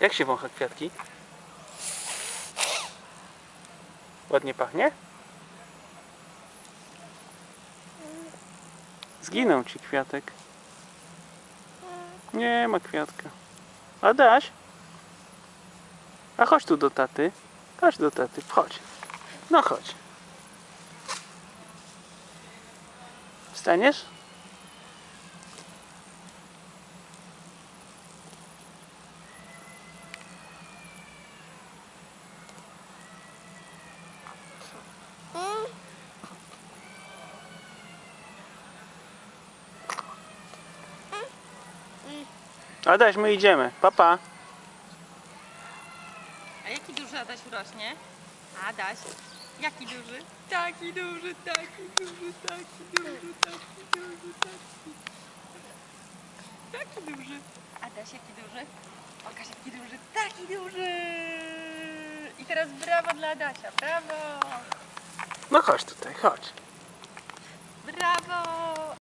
Jak się wącha kwiatki? Ładnie pachnie? Zginął ci kwiatek. Nie ma kwiatka. Adaś? A chodź tu do taty. Chodź do taty, chodź. No chodź. Wstaniesz? Adaś, my idziemy. Papa. Pa. A jaki duży Adaś urośnie? Adaś, jaki duży? Taki duży, taki duży, taki duży, taki duży, taki. Taki duży. Adaś, jaki duży? Pokaż, jaki duży, taki duży. I teraz brawo dla Adasia, brawo, No chodź tutaj, chodź.